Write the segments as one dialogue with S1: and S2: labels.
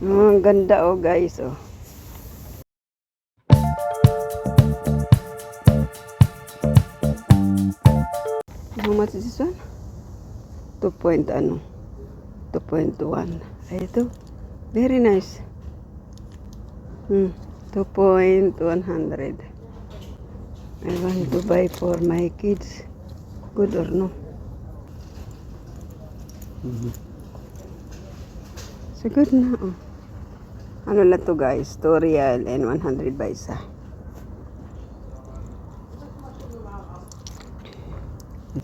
S1: Oh, ang ganda oh guys oh. How much is this one? 2 point ano? 2.1. Ay, ito. Very nice. Hmm. 2.100. I want to buy for my kids. Good or no? So good na. Oh. Ano lang to guys? 2 real and 100 baisa.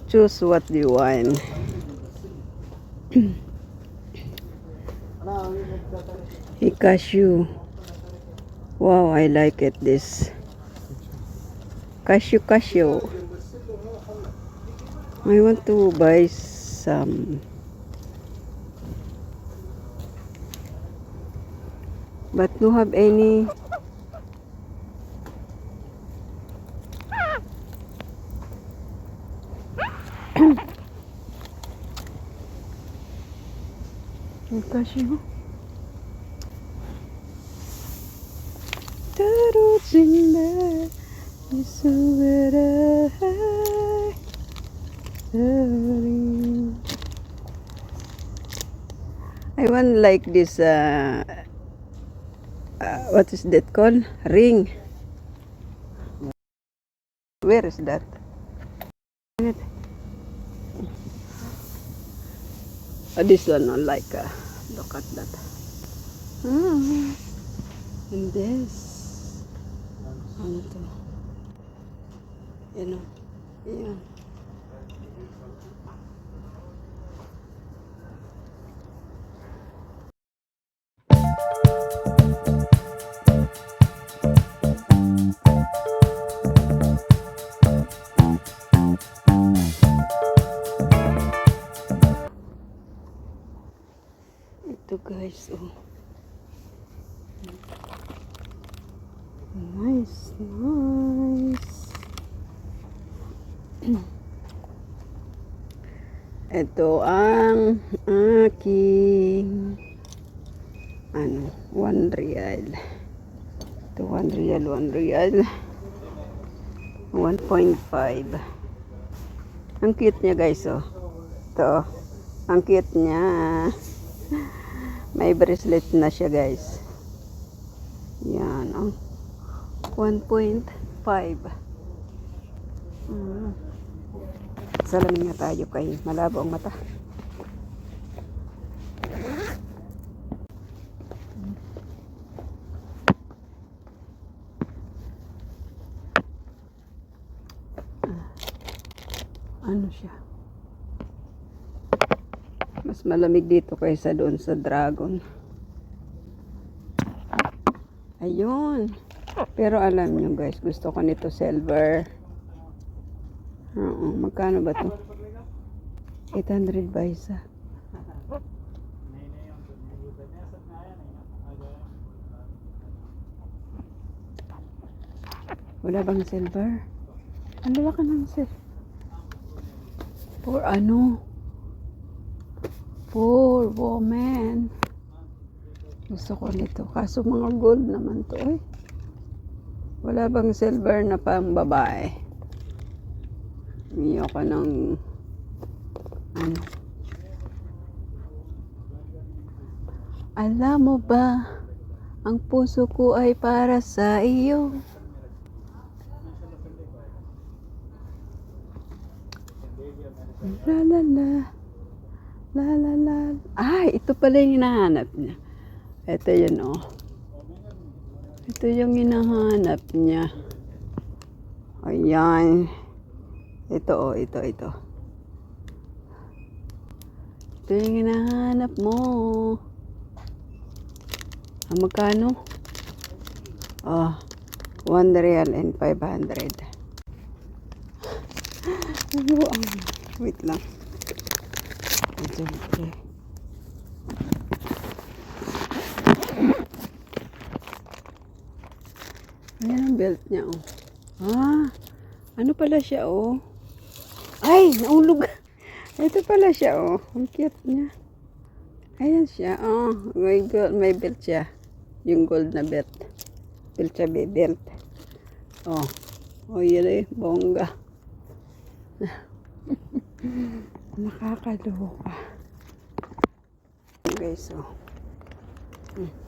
S1: Choose what you want. Cashew. Wow, I like it this. Cashew, cashew. I want to buy some. But no have any. A cashew. Turtles in there, is where I I want like this uh, uh, what is that called? Ring. Where is that? Oh, this one, oh, like, uh, look at that. Hmm. And this. Ano to? Yan o. Yan. Guys, oh. Nice, nice. Ito ang aking ano, one real. Ito one real, one real. 1.5. Ang cute niya guys, oh. Ito, oh. ang cute niya. May bracelet na siya guys. Yan, oh. 1.5. Mm. Salamin nga tayo kay malabo ang mata. Ah. Ano siya? Mas malamig dito kaysa doon sa dragon. Ayun. Pero alam nyo guys, gusto ko nito silver. Oo, magkano ba to? 800 ba isa? Wala bang silver? Ba ka ng silver? For ano? For woman. Gusto ko nito. Kaso mga gold naman to eh. Wala bang silver na pang babae? Hindi ako ng ano. Alam mo ba, ang puso ko ay para sa iyo. La la la. La la la. Ay, ito pala yung hinahanap niya. Ito yun oh. Ito yung hinahanap niya. Ayan. Ito oh, ito, ito. Ito yung hinahanap mo. Ah, magkano? Oh, 1 real and 500. Ano. Wait lang. Ito. Ayan ang belt niya, oh. Ah, ano pala siya, oh. Ay, naulog. Ito pala siya, oh. Ang cute niya. Ayan siya. Oh, may gold, may belt siya. Yung gold na belt. Belt siya, may belt. Oh. Oh, yun eh. Bongga. Nakakaloka. Guys, oh. Hmm.